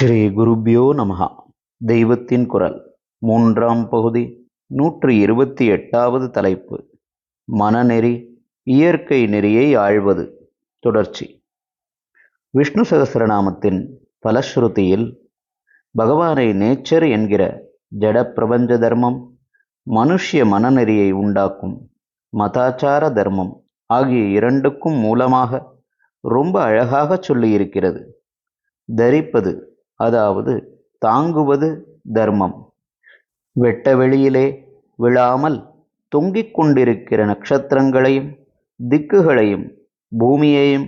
ஸ்ரீ குருபியோ நமகா தெய்வத்தின் குரல். மூன்றாம் பகுதி. நூற்றி இருபத்தி எட்டாவது தலைப்பு. மனநெறி இயற்கை நெறியை ஆழ்வது. தொடர்ச்சி. விஷ்ணு சகசிரநாமத்தின் பலஸ்ருதியில் பகவானை நேச்சர் என்கிற ஜட பிரபஞ்ச தர்மம் மனுஷ்ய மனநெறியை உண்டாக்கும் மதாச்சார தர்மம் ஆகிய இரண்டுக்கும் மூலமாக ரொம்ப அழகாக சொல்லியிருக்கிறது. தரிப்பது அதாவது தாங்குவது தர்மம். வெட்ட வெளியிலே விழாமல் தொங்கிக் கொண்டிருக்கிற நட்சத்திரங்களையும் திக்குகளையும் பூமியையும்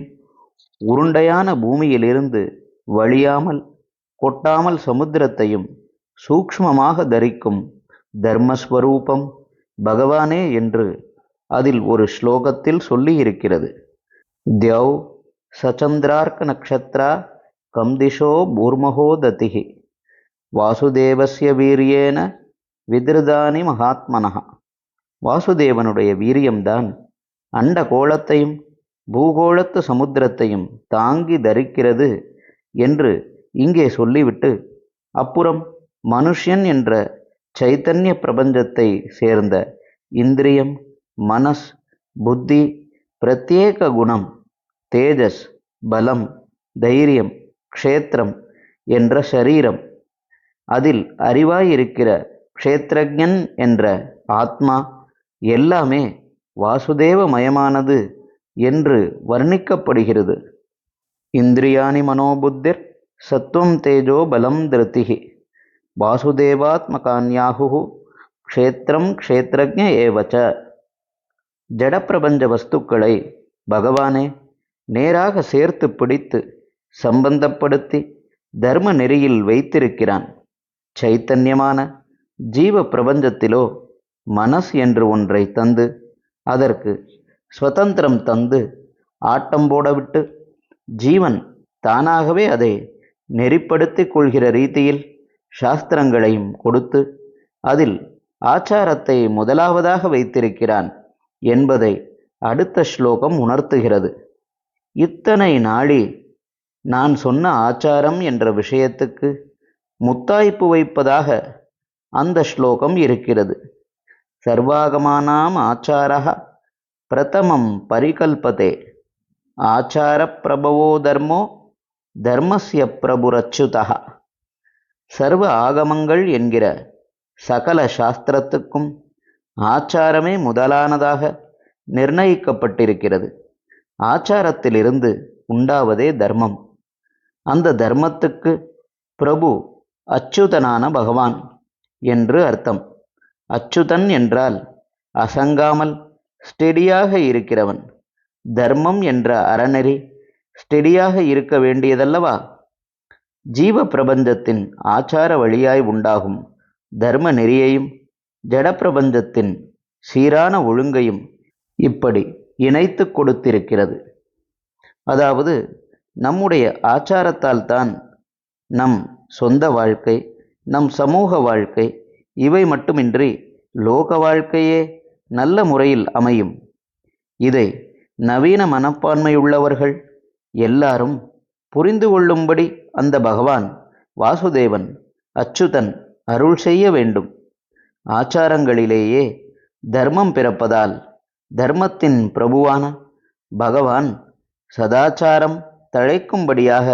உருண்டையான பூமியிலிருந்து வழியாமல் கொட்டாமல் சமுத்திரத்தையும் சூக்ஷ்மமாக தரிக்கும் தர்மஸ்வரூபம் பகவானே என்று அதில் ஒரு ஸ்லோகத்தில் சொல்லியிருக்கிறது. தியவ் சச்சந்திரார்க்க நக்ஷத்ரா கம் திசோ பூர்மஹோ ததிஹி. வாசுதேவசிய வீரியேன விதிருதானி மகாத்மனஹா. வாசுதேவனுடைய வீரியம்தான் அண்டகோளத்தையும் பூகோளத்து சமுத்திரத்தையும் தாங்கி தரிக்கிறது என்று இங்கே சொல்லிவிட்டு அப்புறம் மனுஷ்யன் என்ற சைத்தன்ய பிரபஞ்சத்தை சேர்ந்த இந்திரியம் மனஸ் புத்தி பிரத்யேக குணம் தேஜஸ் பலம் தைரியம் க்ஷேத்திரம் என்ற ஷரீரம். அதில் அறிவாயிருக்கிற க்ஷேத்திரஜன் என்ற ஆத்மா எல்லாமே வாசுதேவமயமானது என்று வர்ணிக்கப்படுகிறது. இந்திரியாணி மனோபுத்திர் சத்துவம் தேஜோ பலம் திருத்திகி வாசுதேவாத்மகான்யாகு க்ஷேத்திரம் க்ஷேத்திரஜ ஏவச்ச. ஜடப்பிரபஞ்ச வஸ்துக்களை பகவானே நேராக சேர்த்து பிடித்து சம்பந்தப்படுத்தி தர்ம நெறியில் வைத்திருக்கிறான். சைத்தன்யமான ஜீவ பிரபஞ்சத்திலோ மனஸ் என்று ஒன்றை தந்து அதற்கு ஸ்வதந்திரம் தந்து ஆட்டம் போடவிட்டு ஜீவன் தானாகவே அதை நெறிப்படுத்திக் கொள்கிற ரீதியில் சாஸ்திரங்களையும் கொடுத்து அதில் ஆச்சாரத்தை முதலாவதாக வைத்திருக்கிறான் என்பதை அடுத்த ஸ்லோகம் உணர்த்துகிறது. இத்தனை நாளி நான் சொன்ன ஆச்சாரம் என்ற விஷயத்துக்கு முத்தாய்ப்பு வைப்பதாக அந்த ஸ்லோகம் இருக்கிறது. சர்வாகமானாம் ஆச்சாரா பிரதமம் பரிகல்பதே. ஆச்சார பிரபவோ தர்மோ தர்மஸ்ய பிரபுரச்சுதா சர்வ ஆகமங்கள் என்கிற சகல சாஸ்திரத்துக்கும் ஆச்சாரமே முதலானதாக நிர்ணயிக்கப்பட்டிருக்கிறது. ஆச்சாரத்திலிருந்து உண்டாவதே தர்மம். அந்த தர்மத்துக்கு பிரபு அச்சுதனான பகவான் என்று அர்த்தம். அச்சுதன் என்றால் அசங்காமல் ஸ்டெடியாக இருக்கிறவன். தர்மம் என்ற அறநெறி ஸ்டெடியாக இருக்க வேண்டியதல்லவா? ஜீவ பிரபஞ்சத்தின் ஆச்சார வழியாய் உண்டாகும் தர்ம நெறியையும் ஜட பிரபஞ்சத்தின் சீரான ஒழுங்கையும் இப்படி இணைத்து கொடுத்திருக்கிறது. அதாவது நம்முடைய ஆச்சாரத்தால் தான் நம் சொந்த வாழ்க்கை நம் சமூக வாழ்க்கை இவை மட்டுமின்றி லோக வாழ்க்கையே நல்ல முறையில் அமையும். இதை நவீன மனப்பான்மையுள்ளவர்கள் எல்லாரும் புரிந்து கொள்ளும்படி அந்த பகவான் வாசுதேவன் அச்சுதன் அருள் செய்ய வேண்டும். ஆச்சாரங்களிலேயே தர்மம் பிறப்பதால் தர்மத்தின் பிரபுவான பகவான் சதாச்சாரம் தழைக்கும்படியாக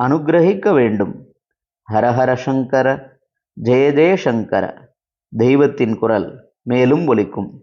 அனுகிரகிக்க வேண்டும். ஹரஹர சங்கர ஜெயதே ஜெயசங்கர தெய்வத்தின் குரல் மேலும் ஒலிக்கும்.